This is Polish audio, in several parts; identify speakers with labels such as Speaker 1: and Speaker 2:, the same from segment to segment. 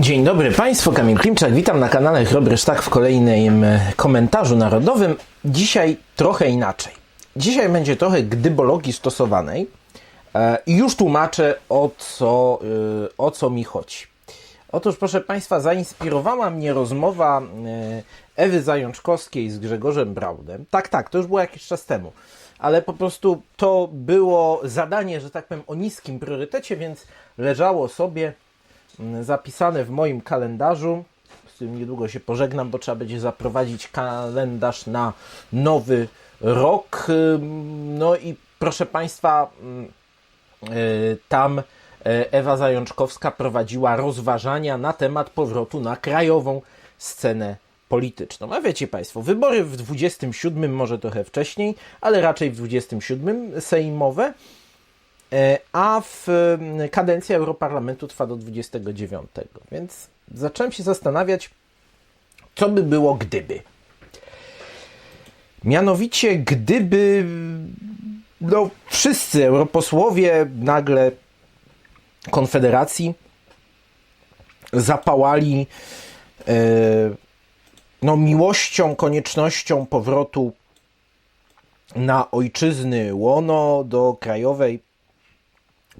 Speaker 1: Dzień dobry Państwu, Kamil Klimczak, witam na kanale Chrobry Sztak w kolejnym e, komentarzu narodowym. Dzisiaj trochę inaczej. Dzisiaj będzie trochę gdybologii stosowanej e, i już tłumaczę o co, e, o co mi chodzi. Otóż proszę Państwa, zainspirowała mnie rozmowa Ewy Zajączkowskiej z Grzegorzem Braudem. Tak, tak, to już było jakiś czas temu. Ale po prostu to było zadanie, że tak powiem, o niskim priorytecie, więc leżało sobie zapisane w moim kalendarzu. Z tym niedługo się pożegnam, bo trzeba będzie zaprowadzić kalendarz na nowy rok. No i proszę Państwa, y, tam y, Ewa Zajączkowska prowadziła rozważania na temat powrotu na krajową scenę polityczną. A wiecie Państwo, wybory w 27, może trochę wcześniej, ale raczej w 27 sejmowe E, a w kadencja Europarlamentu trwa do 29. Więc zacząłem się zastanawiać, co by było gdyby. Mianowicie, gdyby no, wszyscy europosłowie nagle Konfederacji zapałali e, no, miłością, koniecznością powrotu na ojczyzny łono do krajowej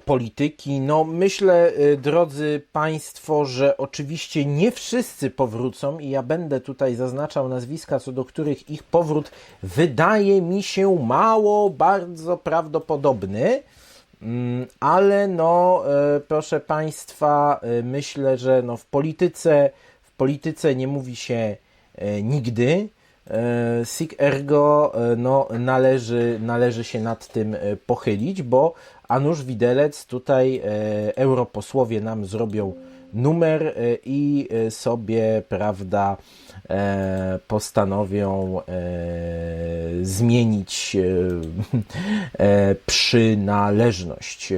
Speaker 1: polityki. No, myślę, y, drodzy Państwo, że oczywiście nie wszyscy powrócą i ja będę tutaj zaznaczał nazwiska, co do których ich powrót wydaje mi się mało, bardzo prawdopodobny. Mm, ale no, y, proszę Państwa, y, myślę, że no w polityce, w polityce nie mówi się nigdy. Sig ergo no, należy, należy się nad tym pochylić, bo a nuż widelec tutaj e, europosłowie nam zrobią numer e, i e, sobie, prawda, postanowią zmienić przynależność,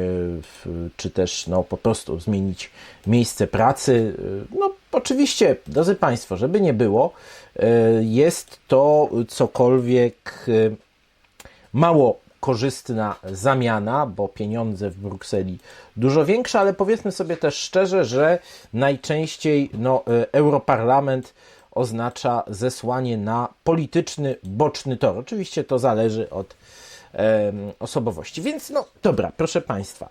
Speaker 1: czy też no, po prostu zmienić miejsce pracy. No, oczywiście, drodzy Państwo, żeby nie było, jest to cokolwiek mało korzystna zamiana, bo pieniądze w Brukseli dużo większe, ale powiedzmy sobie też szczerze, że najczęściej no, e, Europarlament oznacza zesłanie na polityczny, boczny tor. Oczywiście to zależy od e, osobowości. Więc no dobra, proszę Państwa.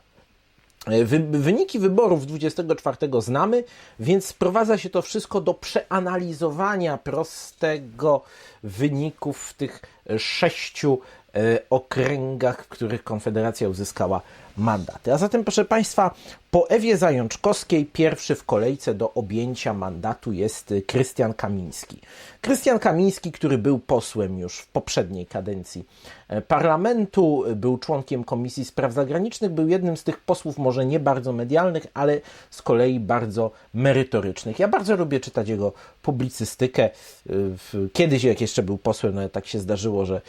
Speaker 1: E, wy, wyniki wyborów 24 znamy, więc sprowadza się to wszystko do przeanalizowania prostego wyników tych sześciu E, okręgach, w których Konfederacja uzyskała mandaty. A zatem, proszę Państwa, po Ewie Zajączkowskiej pierwszy w kolejce do objęcia mandatu jest Krystian Kamiński. Krystian Kamiński, który był posłem już w poprzedniej kadencji e, parlamentu, był członkiem Komisji Spraw Zagranicznych, był jednym z tych posłów może nie bardzo medialnych, ale z kolei bardzo merytorycznych. Ja bardzo lubię czytać jego publicystykę. E, kiedyś, jak jeszcze był posłem, no tak się zdarzyło, że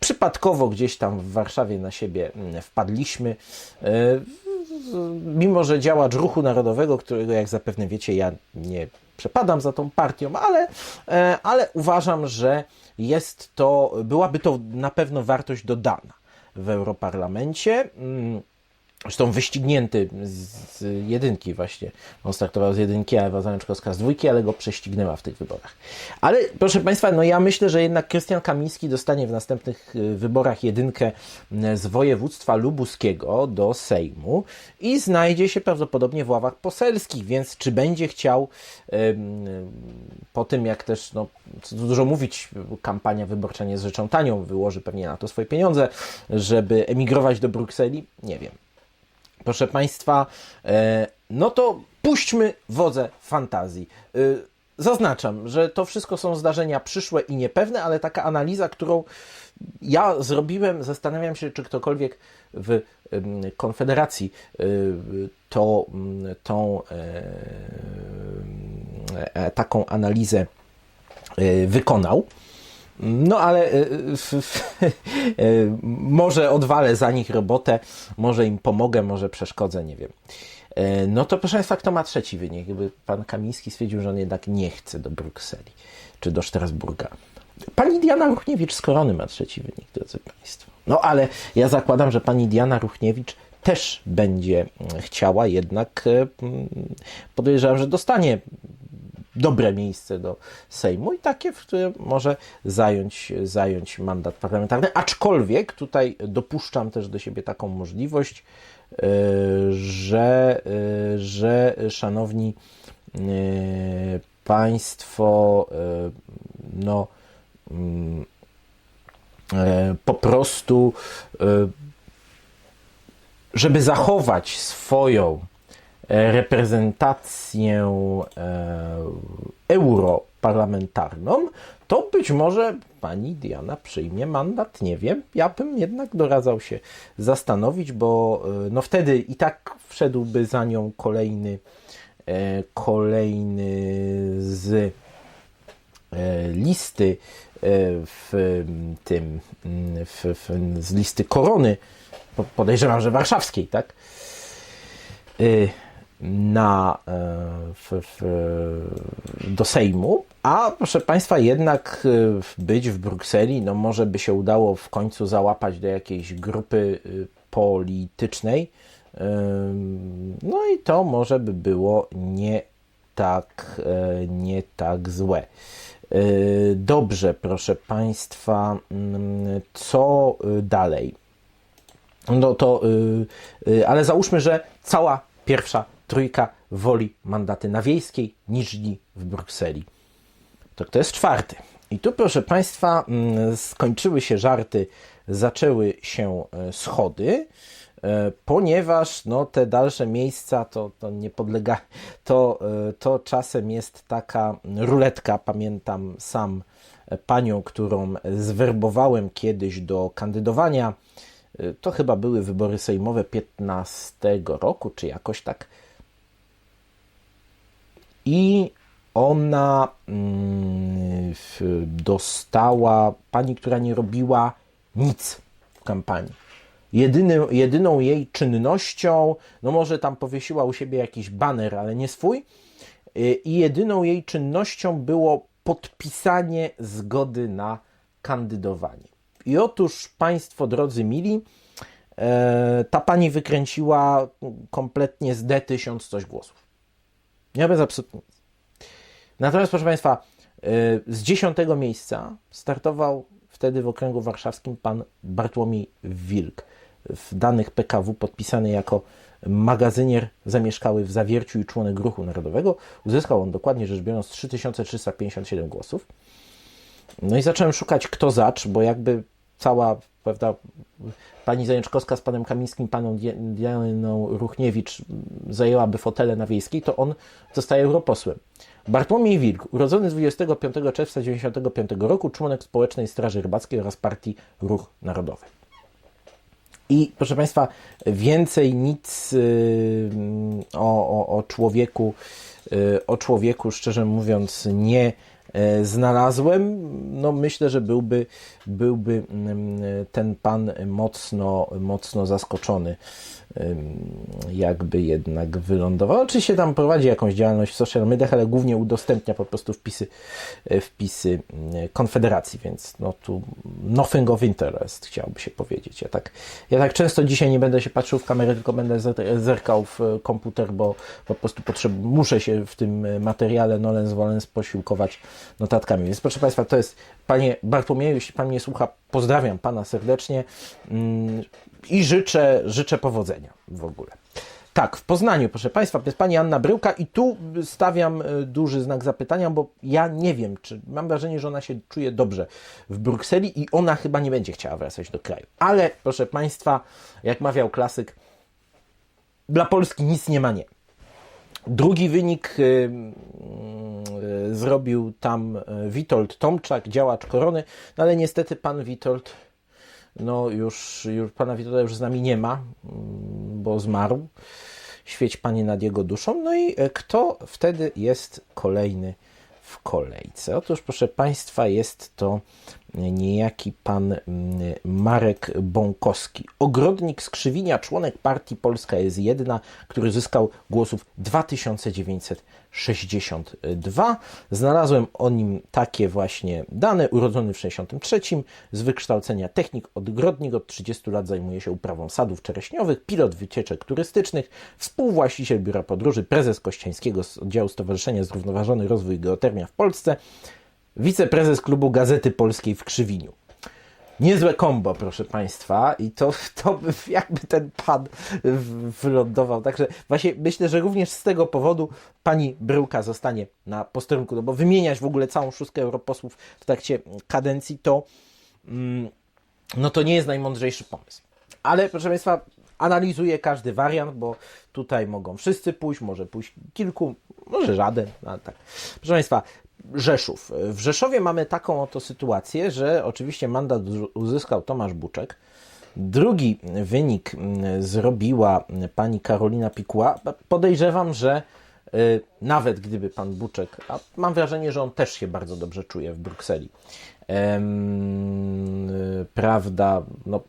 Speaker 1: przypadkowo gdzieś tam w Warszawie na siebie mm, wpadliśmy. E, mimo, że działacz ruchu narodowego, którego jak zapewne wiecie, ja nie przepadam za tą partią, ale, e, ale uważam, że jest to, byłaby to na pewno wartość dodana w Europarlamencie. Zresztą wyścignięty z jedynki właśnie. On startował z jedynki, a Ewa Zalęczkowska z dwójki, ale go prześcignęła w tych wyborach. Ale proszę Państwa, no ja myślę, że jednak Krystian Kamiński dostanie w następnych y, wyborach jedynkę y, z województwa lubuskiego do Sejmu i znajdzie się prawdopodobnie w ławach poselskich, więc czy będzie chciał po tym, jak też, no, dużo mówić, kampania wyborcza nie jest rzeczą tanią, wyłoży pewnie na to swoje pieniądze, żeby emigrować do Brukseli, nie wiem. Proszę Państwa, e, no to puśćmy wodze fantazji. E, zaznaczam, że to wszystko są zdarzenia przyszłe i niepewne, ale taka analiza, którą ja zrobiłem, zastanawiam się, czy ktokolwiek w Konfederacji e, to, tą taką analizę wykonał. No ale e, e, może odwalę za nich robotę, może im pomogę, może przeszkodzę, nie wiem. E, no to proszę Państwa, kto ma trzeci wynik? Jakby pan Kamiński stwierdził, że on jednak nie chce do Brukseli czy do Strasburga. Pani Diana Ruchniewicz z Korony ma trzeci wynik, drodzy Państwo. No ale ja zakładam, że pani Diana Ruchniewicz też będzie chciała, jednak podejrzewam, że dostanie dobre miejsce do Sejmu i takie, w którym może zająć, zająć mandat parlamentarny. Aczkolwiek tutaj dopuszczam też do siebie taką możliwość, e, że, e, że szanowni e, Państwo, no, mm, po prostu, żeby zachować swoją reprezentację e, europarlamentarną, to być może pani Diana przyjmie mandat, nie wiem. Ja bym jednak doradzał się zastanowić, bo e, no wtedy i tak wszedłby za nią kolejny e, kolejny z listy w tym w, w, z listy korony podejrzewam, że warszawskiej, tak? Na, e, w, w, do Sejmu, a proszę Państwa, jednak e, być w Brukseli, no może by się udało w końcu załapać do jakiejś grupy e, politycznej, no i to może by było nie tak, nie tak złe. Dobrze, proszę Państwa, mm, co dalej? No to, ale załóżmy, że cała pierwsza trójka woli mandaty na wiejskiej niż w Brukseli. To kto jest czwarty? I tu, proszę Państwa, mm, skończyły się żarty, zaczęły się e, schody, e, ponieważ no, te dalsze miejsca to, to nie podlega, to, e, to czasem jest taka ruletka. Pamiętam sam panią, którą zwerbowałem kiedyś do kandydowania. To chyba były wybory sejmowe 15 roku, czy jakoś tak i ona mm, dostała pani, która nie robiła nic w kampanii. Jedyny, jedyną jej czynnością, no może tam powiesiła u siebie jakiś baner, ale nie swój, y, i jedyną jej czynnością było podpisanie zgody na kandydowanie. I otóż Państwo drodzy mili, e, ta pani wykręciła kompletnie z D tysiąc coś głosów. Nie bez absolutnie nic. Natomiast, proszę Państwa, y, z dziesiątego miejsca startował wtedy w okręgu warszawskim pan Bartłomiej Wilk. W danych PKW podpisany jako magazynier zamieszkały w Zawierciu i członek Ruchu Narodowego. Uzyskał on dokładnie rzecz biorąc 3357 głosów. No i zacząłem szukać kto zacz, bo jakby cała prawda, pani Zajączkowska z panem Kamińskim, paną Dianą Ruchniewicz zajęłaby fotele na wiejskiej, to on zostaje europosłem. Bartłomiej Wilk, urodzony 25 czerwca 1995 roku, członek Społecznej Straży Rybackiej oraz Partii Ruch Narodowy. I proszę Państwa, więcej nic yy, o, o, o człowieku, yy, o człowieku, szczerze mówiąc, nie znalazłem, no myślę, że byłby, byłby mm, ten pan mocno, mocno zaskoczony jakby jednak wylądował. Oczywiście tam prowadzi jakąś działalność w social mediach, ale głównie udostępnia po prostu wpisy, e, wpisy mm, Konfederacji, więc no tu nothing of interest chciałoby się powiedzieć. Ja tak, ja tak często dzisiaj nie będę się patrzył w kamerę, tylko będę zerkał w komputer, bo po prostu potrzeb, muszę się w tym materiale nolens volens posiłkować notatkami. Więc proszę Państwa, to jest Panie Bartłomieju, jeśli Pan mnie słucha, pozdrawiam Pana serdecznie. Mm, i życzę, życzę powodzenia w ogóle. Tak, w Poznaniu, proszę Państwa, jest Pani Anna Bryłka i tu stawiam e, duży znak zapytania, bo ja nie wiem, czy mam wrażenie, że ona się czuje dobrze w Brukseli i ona chyba nie będzie chciała wracać do kraju. Ale, proszę Państwa, jak mawiał klasyk, dla Polski nic nie ma nie. Drugi wynik y, y, zrobił tam e, Witold Tomczak, działacz korony, no ale niestety pan Witold no już, już pana Witolda już z nami nie ma, mm, bo zmarł. Świeć Panie nad jego duszą. No i kto wtedy jest kolejny w kolejce? Otóż, proszę Państwa, jest to niejaki pan Marek Bąkowski. Ogrodnik z Krzywinia, członek partii Polska jest jedna, który zyskał głosów 2962. Znalazłem o nim takie właśnie dane. Urodzony w 63, z wykształcenia technik ogrodnik, od 30 lat zajmuje się uprawą sadów czereśniowych, pilot wycieczek turystycznych, współwłaściciel biura podróży, prezes Kościańskiego z oddziału Stowarzyszenia Zrównoważony Rozwój Geotermia w Polsce, wiceprezes klubu Gazety Polskiej w Krzywiniu. Niezłe kombo, proszę Państwa, i to, to jakby ten pan wylądował. Także właśnie myślę, że również z tego powodu pani Bryłka zostanie na posterunku, no bo wymieniać w ogóle całą szóstkę europosłów w trakcie kadencji to, mm, no to nie jest najmądrzejszy pomysł. Ale proszę Państwa, analizuję każdy wariant, bo tutaj mogą wszyscy pójść, może pójść kilku, może żaden, ale tak. Proszę Państwa, Rzeszów. W Rzeszowie mamy taką oto sytuację, że oczywiście mandat uzyskał Tomasz Buczek. Drugi wynik mm, zrobiła pani Karolina Pikuła. Podejrzewam, że y, nawet gdyby pan Buczek, a mam wrażenie, że on też się bardzo dobrze czuje w Brukseli, prawda, no,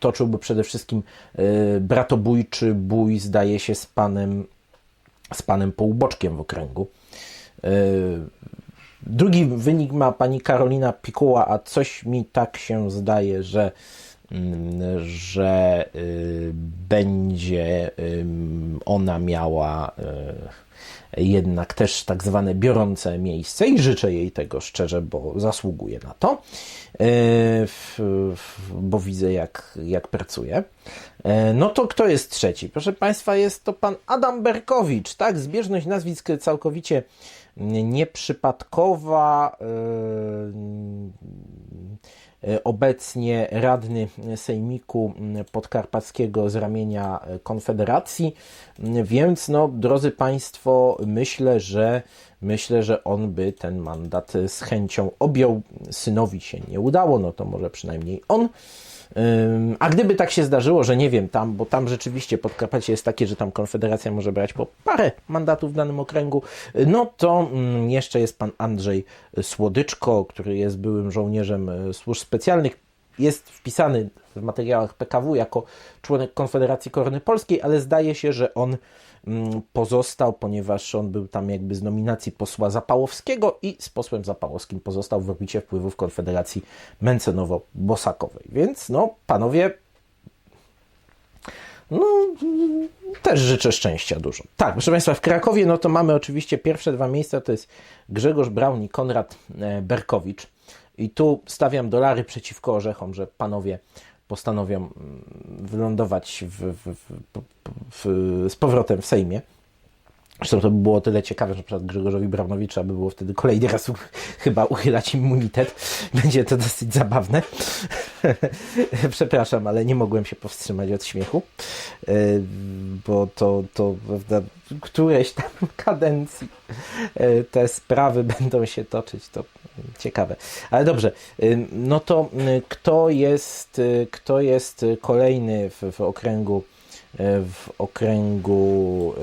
Speaker 1: toczyłby przede wszystkim y, bratobójczy bój, zdaje się, z panem, z panem Połuboczkiem w okręgu. Y, drugi wynik ma pani Karolina Pikuła, a coś mi tak się zdaje, że, mm, że y, będzie ona miała jednak też tak zwane biorące miejsce i życzę jej tego szczerze, bo zasługuje na to, bo widzę jak, jak pracuje. No to kto jest trzeci? Proszę Państwa, jest to pan Adam Berkowicz, tak? Zbieżność nazwisk całkowicie nieprzypadkowa. E, obecnie radny Sejmiku Podkarpackiego z ramienia Konfederacji, więc no, drodzy Państwo, myślę, że myślę, że on by ten mandat z chęcią objął. Synowi się nie udało, no to może przynajmniej on a gdyby tak się zdarzyło, że nie wiem, tam, bo tam rzeczywiście Podkarpacie jest takie, że tam Konfederacja może brać po parę mandatów w danym okręgu, no to mm, jeszcze jest pan Andrzej Słodyczko, który jest byłym żołnierzem e, służb specjalnych, jest wpisany w materiałach PKW jako członek Konfederacji Korony Polskiej, ale zdaje się, że on pozostał, ponieważ on był tam jakby z nominacji posła Zapałowskiego i z posłem Zapałowskim pozostał w orbicie wpływów Konfederacji Mencenowo-Bosakowej. Więc no, panowie, no, też życzę szczęścia dużo. Tak, proszę Państwa, w Krakowie no to mamy oczywiście pierwsze dwa miejsca, to jest Grzegorz Braun i Konrad e, Berkowicz. I tu stawiam dolary przeciwko orzechom, że panowie postanowią mm, wylądować w, w, w, z powrotem w Sejmie. Zresztą to by było tyle ciekawe, że na przykład Grzegorzowi Braunowicz trzeba by było wtedy kolejny raz chyba uchylać immunitet. Będzie to dosyć zabawne. Przepraszam, ale nie mogłem się powstrzymać od śmiechu, e, bo to, to którejś tam kadencji e, te sprawy będą się toczyć. To ciekawe. Ale dobrze, y, no to kto jest, kto jest kolejny w, w okręgu w okręgu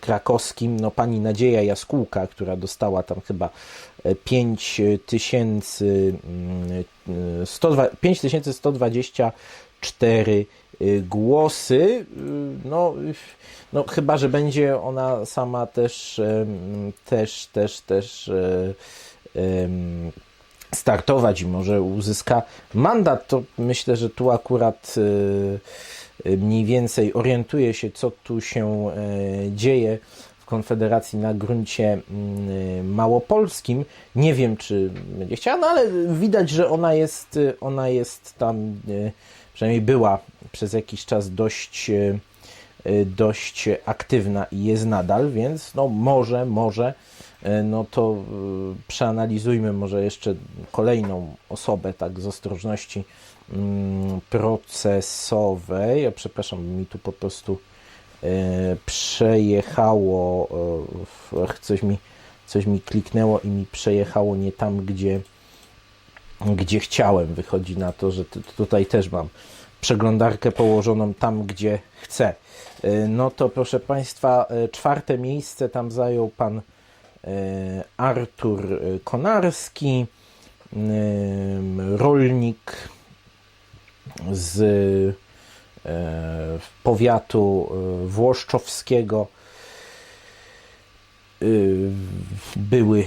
Speaker 1: krakowskim, no pani Nadzieja Jaskółka, która dostała tam chyba 5124 głosy. No, no chyba, że będzie ona sama też, też, też, też startować i może uzyska mandat, to myślę, że tu akurat mniej więcej orientuje się, co tu się e, dzieje w Konfederacji na gruncie mm, małopolskim. Nie wiem, czy będzie chciała, no ale widać, że ona jest, ona jest tam, y, przynajmniej była przez jakiś czas dość, dość aktywna i jest nadal, więc no może, może no to przeanalizujmy może jeszcze kolejną osobę, tak z ostrożności procesowej. Ja przepraszam, mi tu po prostu e, przejechało, coś mi, coś mi kliknęło i mi przejechało nie tam, gdzie, gdzie chciałem. Wychodzi na to, że tutaj też mam przeglądarkę położoną tam, gdzie chcę. No to proszę Państwa, czwarte miejsce tam zajął pan E, Artur Konarski. rolnik z powiatu włoszczowskiego, Y, były,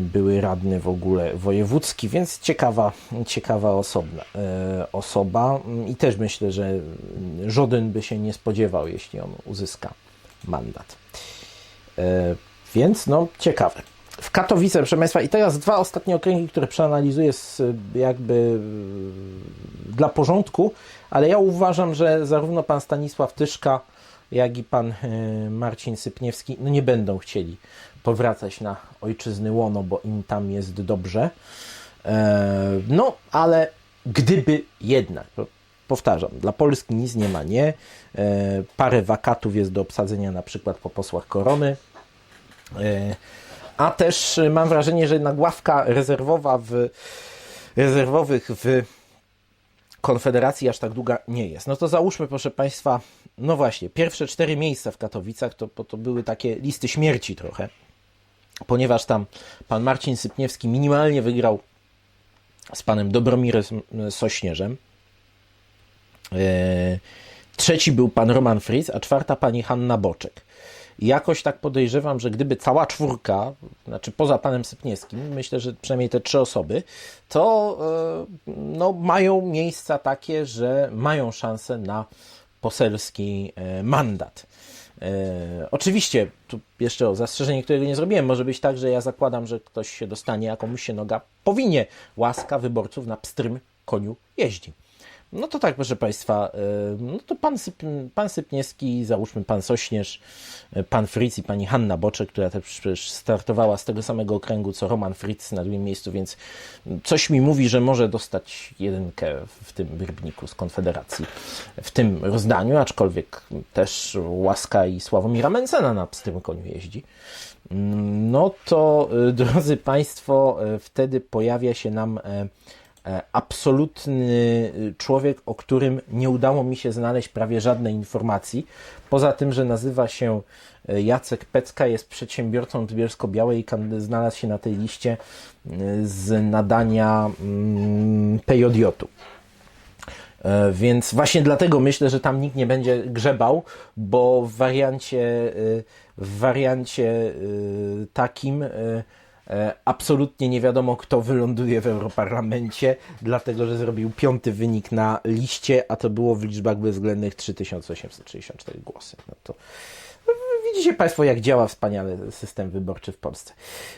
Speaker 1: były radny w ogóle wojewódzki, więc ciekawa, ciekawa osobna, osoba i też myślę, że żaden by się nie spodziewał, jeśli on uzyska mandat. Więc no, ciekawe. W Katowice, proszę Państwa, i teraz dwa ostatnie okręgi, które przeanalizuję z, jakby dla porządku, ale ja uważam, że zarówno pan Stanisław Tyszka, jak i pan e, Marcin Sypniewski no nie będą chcieli powracać na ojczyzny łono, bo im tam jest dobrze. E, no, ale gdyby jednak, powtarzam, dla Polski nic nie ma, nie. E, parę wakatów jest do obsadzenia na przykład po posłach korony. A też mam wrażenie, że jednak ławka rezerwowa w rezerwowych w Konfederacji aż tak długa nie jest. No to załóżmy, proszę Państwa, no właśnie, pierwsze cztery miejsca w Katowicach to, to były takie listy śmierci trochę, ponieważ tam pan Marcin Sypniewski minimalnie wygrał z panem Dobromirem Sośnierzem. E, trzeci był pan Roman Fritz, a czwarta pani Hanna Boczek. Jakoś tak podejrzewam, że gdyby cała czwórka, znaczy poza panem Sypniewskim, myślę, że przynajmniej te trzy osoby, to e, no, mają miejsca takie, że mają szansę na poselski e, mandat. E, oczywiście, tu jeszcze o zastrzeżenie, którego nie zrobiłem, może być tak, że ja zakładam, że ktoś się dostanie, a komuś się noga powinie. Łaska wyborców na pstrym koniu jeździ. No to tak, proszę Państwa, e, no to pan, Syp, pan Sypniewski, załóżmy pan Sośnierz, e, pan Fritz i pani Hanna Boczek, która też startowała z tego samego okręgu co Roman Fritz na drugim miejscu, więc coś mi mówi, że może dostać jedynkę w tym Rybniku z Konfederacji w tym rozdaniu, aczkolwiek też Łaska i Sławomira Mencena na pstrym koniu jeździ. No to, e, drodzy Państwo, wtedy pojawia się nam absolutny człowiek, o którym nie udało mi się znaleźć prawie żadnej informacji. Poza tym, że nazywa się e, Jacek Pecka, jest przedsiębiorcą Bielsko-Białej i znalazł się na tej liście e, z nadania mm, PJJ-u. Więc właśnie dlatego myślę, że tam nikt nie będzie grzebał, bo w wariancie, w wariancie takim E, absolutnie nie wiadomo, kto wyląduje w Europarlamencie, dlatego że zrobił piąty wynik na liście, a to było w liczbach bezwzględnych 3864 głosy. No to widzicie Państwo, jak działa wspaniale system wyborczy w Polsce.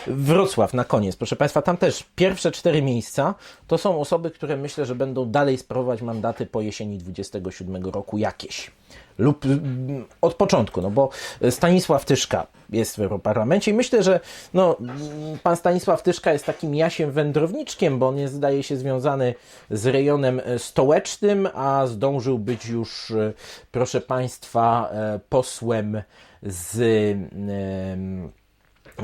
Speaker 1: Wrocław na koniec, proszę Państwa, tam też pierwsze cztery miejsca to są osoby, które myślę, że będą dalej sprawować mandaty po jesieni 27 roku jakieś lub mm, od początku, no bo Stanisław Tyszka jest w Europarlamencie i myślę, że no, pan Stanisław Tyszka jest takim jasiem wędrowniczkiem, bo on jest, zdaje się, związany z rejonem stołecznym, a zdążył być już, proszę państwa, e, posłem z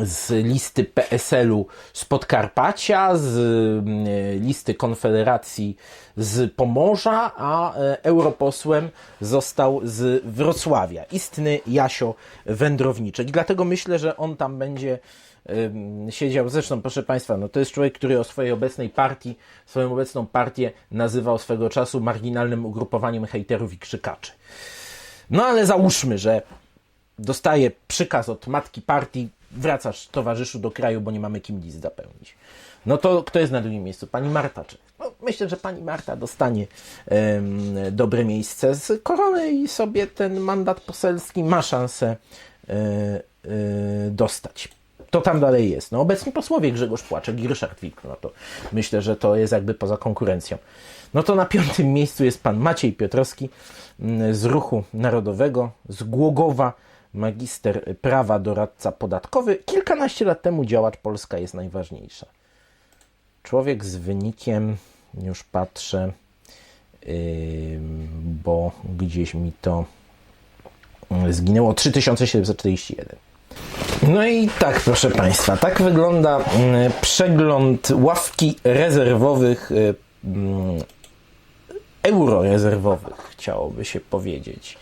Speaker 1: z listy PSL-u z Podkarpacia, z mm, listy Konfederacji z Pomorza, a e, europosłem został z Wrocławia. Istny Jasio Wędrowniczek. Dlatego myślę, że on tam będzie siedział. Zresztą, proszę Państwa, no to jest człowiek, który o swojej obecnej partii, swoją obecną partię nazywał swego czasu marginalnym ugrupowaniem hejterów i krzykaczy. No ale załóżmy, że dostaje przykaz od matki partii, wracasz towarzyszu do kraju, bo nie mamy kim list zapełnić. No to kto jest na drugim miejscu? Pani Marta Czech. No, myślę, że pani Marta dostanie um, dobre miejsce z korony i sobie ten mandat poselski ma szansę y, y, dostać. To tam dalej jest. No, obecni posłowie Grzegorz Płaczek i Ryszard Wilk. No to myślę, że to jest jakby poza konkurencją. No to na piątym miejscu jest pan Maciej Piotrowski z Ruchu Narodowego, z Głogowa magister prawa, doradca podatkowy. Kilkanaście lat temu działacz Polska jest najważniejsza. Człowiek z wynikiem, już patrzę, yy, bo gdzieś mi to zginęło 3741. No i tak, proszę Państwa, tak wygląda przegląd ławki rezerwowych, eurorezerwowych, chciałoby się powiedzieć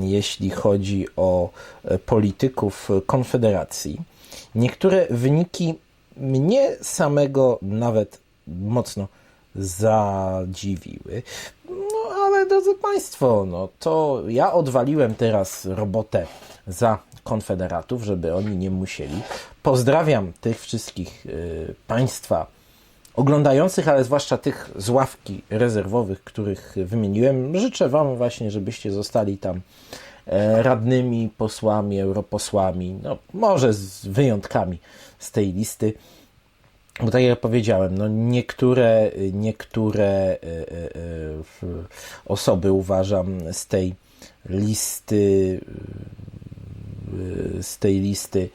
Speaker 1: jeśli chodzi o e, polityków Konfederacji. Niektóre wyniki mnie samego nawet mocno zadziwiły. No ale drodzy Państwo, no to ja odwaliłem teraz robotę za konfederatów, żeby oni nie musieli. Pozdrawiam tych wszystkich y, Państwa oglądających, ale zwłaszcza tych z ławki rezerwowych, których wymieniłem. Życzę Wam właśnie, żebyście zostali tam e, radnymi, posłami, europosłami, no może z wyjątkami z tej listy. Bo tak jak powiedziałem, no niektóre, niektóre e, e, osoby uważam z tej listy z tej listy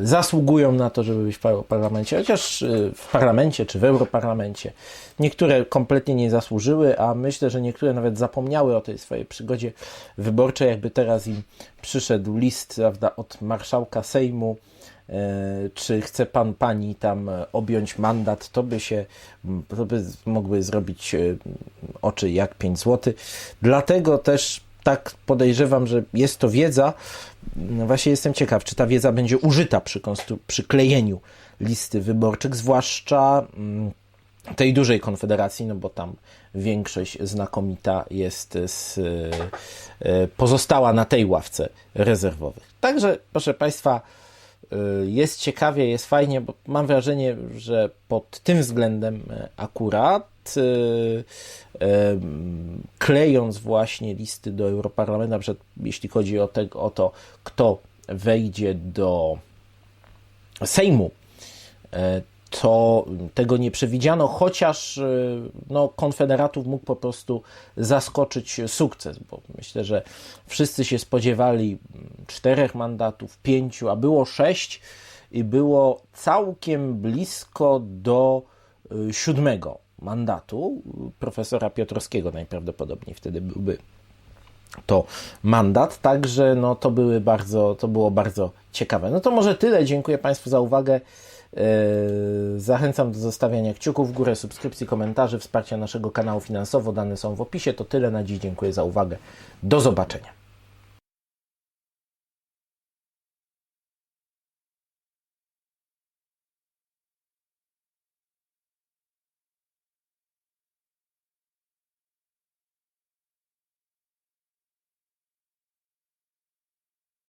Speaker 1: zasługują na to, żeby być w par- parlamencie, chociaż e, w parlamencie czy w europarlamencie. Niektóre kompletnie nie zasłużyły, a myślę, że niektóre nawet zapomniały o tej swojej przygodzie wyborczej, jakby teraz im przyszedł list prawda, od marszałka Sejmu, e, czy chce pan pani tam e, objąć mandat, to by się, to by mogły zrobić e, oczy jak 5 zł. Dlatego też tak podejrzewam, że jest to wiedza. No Właśnie jestem ciekaw, czy ta wiedza będzie użyta przy, przy klejeniu listy wyborczych, zwłaszcza mm, tej dużej konfederacji, no bo tam większość znakomita jest z, e, pozostała na tej ławce rezerwowych. Także, proszę Państwa, e, jest ciekawie, jest fajnie, bo mam wrażenie, że pod tym względem e, akurat klejąc właśnie listy do Europarlamentu, jeśli chodzi o, te, o to, kto wejdzie do Sejmu, e, to tego nie przewidziano, chociaż e, no, Konfederatów mógł po prostu zaskoczyć sukces, bo myślę, że wszyscy się spodziewali czterech mandatów, pięciu, a było sześć i było całkiem blisko do e, siódmego mandatu profesora Piotrowskiego najprawdopodobniej wtedy byłby to mandat, także no to były bardzo, to było bardzo ciekawe. No to może tyle, dziękuję Państwu za uwagę. Yy, Zachęcam do zostawiania kciuków w górę, subskrypcji, komentarzy, wsparcia naszego kanału finansowo. Dane są w opisie. To tyle na dziś. Dziękuję za uwagę. Do zobaczenia.